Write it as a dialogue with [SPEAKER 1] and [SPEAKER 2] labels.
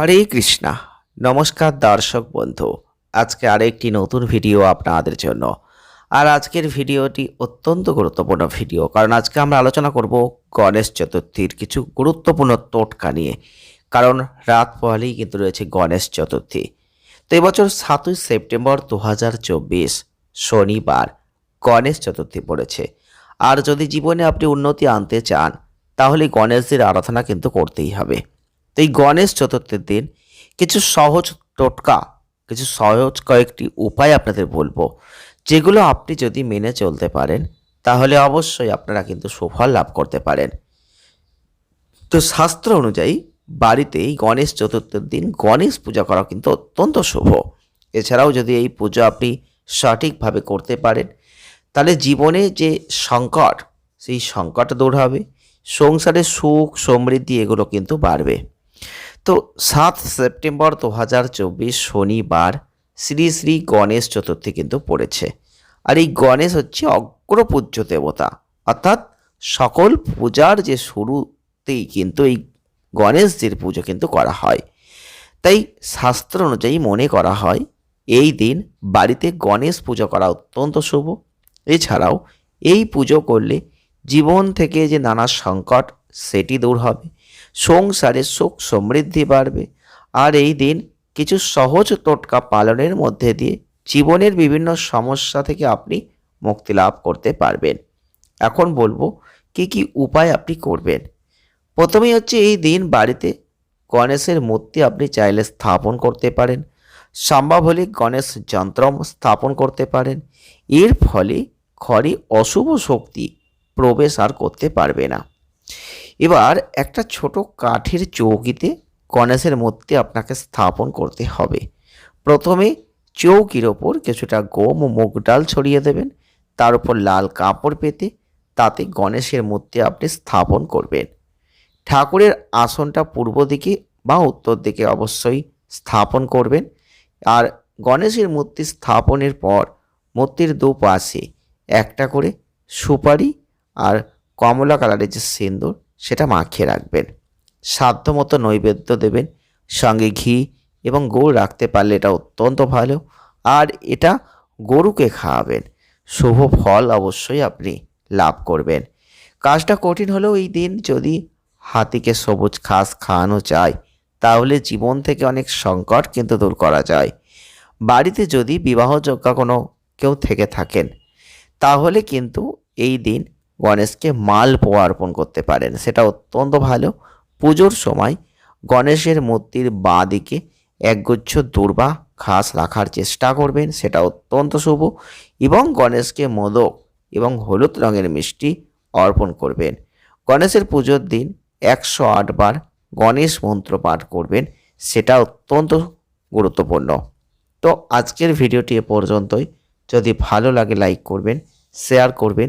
[SPEAKER 1] হরে কৃষ্ণা। নমস্কার দর্শক বন্ধু। আজকে আরেকটি নতুন ভিডিও আপনাদের জন্য। আর আজকের ভিডিওটি অত্যন্ত গুরুত্বপূর্ণ ভিডিও। কারণ আজকে আমরা আলোচনা করব গণেশ চতুর্থীর কিছু গুরুত্বপূর্ণ টোটকা নিয়ে। কারণ রাত পোহালেই কিন্তু রয়েছে গণেশ চতুর্থী। তো এবছর সাতই সেপ্টেম্বর দু হাজার চব্বিশ শনিবার গণেশ চতুর্থী পড়েছে। আর যদি জীবনে আপনি উন্নতি আনতে চান, তাহলে গণেশদের আরাধনা কিন্তু করতেই হবে। তো এই গণেশ চতুর্থীর দিন কিছু সহজ টোটকা, কিছু সহজ কয়েকটি উপায় আপনাদের বলব, যেগুলো আপনি যদি মেনে চলতে পারেন, তাহলে অবশ্যই আপনারা কিন্তু সুফল লাভ করতে পারেন। তো শাস্ত্র অনুযায়ী বাড়িতে এই গণেশ চতুর্থীর দিন গণেশ পূজা করা কিন্তু অত্যন্ত শুভ। এছাড়াও যদি এই পুজো আপনি সঠিকভাবে করতে পারেন, তাহলে জীবনে যে সংকট, সেই সংকট দূর হবে, সংসারে সুখ সমৃদ্ধি এগুলো কিন্তু বাড়বে। তো সাত সেপ্টেম্বর দু হাজার চব্বিশ শনিবার শ্রী শ্রী গণেশ চতুর্থী কিন্তু পড়েছে। আর এই গণেশ হচ্ছে অগ্রপূজ্য দেবতা। অর্থাৎ সকল পূজার যে শুরুতেই কিন্তু এই গণেশজির পুজো কিন্তু করা হয়। তাই শাস্ত্র অনুযায়ী মনে করা হয়, এই দিন বাড়িতে গণেশ পুজো করা অত্যন্ত শুভ। এছাড়াও এই পুজো করলে জীবন থেকে যে নানা সংকট, সেটি দূর হবে। সংসারে সুখ সমৃদ্ধি বাড়বে। আর এই দিন কিছু সহজ টোটকা পালনের মধ্যে দিয়ে জীবনের বিভিন্ন সমস্যা থেকে আপনি মুক্তি লাভ করতে পারবেন। এখন বলব, কি কি উপায় আপনি করবেন? প্রথমেই হচ্ছে এই দিন বাড়িতে গণেশের মূর্তি আপনি চাইলে স্থাপন করতে পারেন। সম্ভব হলে গণেশ যন্ত্র স্থাপন করতে পারেন। এর ফলে ঘরে অশুভ শক্তি প্রবেশ আর করতে পারবে না। এবার একটা ছোট কাঠের চৌকিতে গণেশের মূর্তি আপনাকে স্থাপন করতে হবে। প্রথমে চৌকির ওপর কিছুটা গম ও মুগ ডাল ছড়িয়ে দেবেন, তার উপর লাল কাপড় পেতে তাতে গণেশের মূর্তি আপনি স্থাপন করবেন। ঠাকুরের আসনটা পূর্ব দিকে বা উত্তর দিকে অবশ্যই স্থাপন করবেন। আর গণেশের মূর্তি স্থাপনের পর মূর্তির দুপাশে একটা করে সুপারি আর কমলা কালারের যে সিন্দুর সেটা মাখিয়ে রাখবেন। সাধ্যমতো নৈবেদ্য দেবেন, সঙ্গে ঘি এবং গুড় রাখতে পারলে এটা অত্যন্ত ভালো। আর এটা গরুকে খাওয়াবেন। শুভ ফল অবশ্যই আপনি লাভ করবেন। কাজটা কঠিন হলেও এই দিন যদি হাতিকে সবুজ ঘাস খাওয়ানো যায়, তাহলে জীবন থেকে অনেক সংকট কিন্তু দূর করা যায়। বাড়িতে যদি বিবাহযোগ্য কোনো কেউ থেকে থাকেন, তাহলে কিন্তু এই দিন গণেশকে মাল পোয়া অর্পণ করতে পারেন। সেটা অত্যন্ত ভালো। পুজোর সময় গণেশের মূর্তির বাঁ দিকে একগুচ্ছ দুর্বা ঘাস রাখার চেষ্টা করবেন, সেটা অত্যন্ত শুভ। এবং গণেশকে মোদক এবং হলুদ রঙের মিষ্টি অর্পণ করবেন। গণেশের পুজোর দিন একশো বার গণেশ মন্ত্র পাঠ করবেন, সেটা অত্যন্ত গুরুত্বপূর্ণ। তো আজকের ভিডিওটি এ পর্যন্তই। যদি ভালো লাগে, লাইক করবেন, শেয়ার করবেন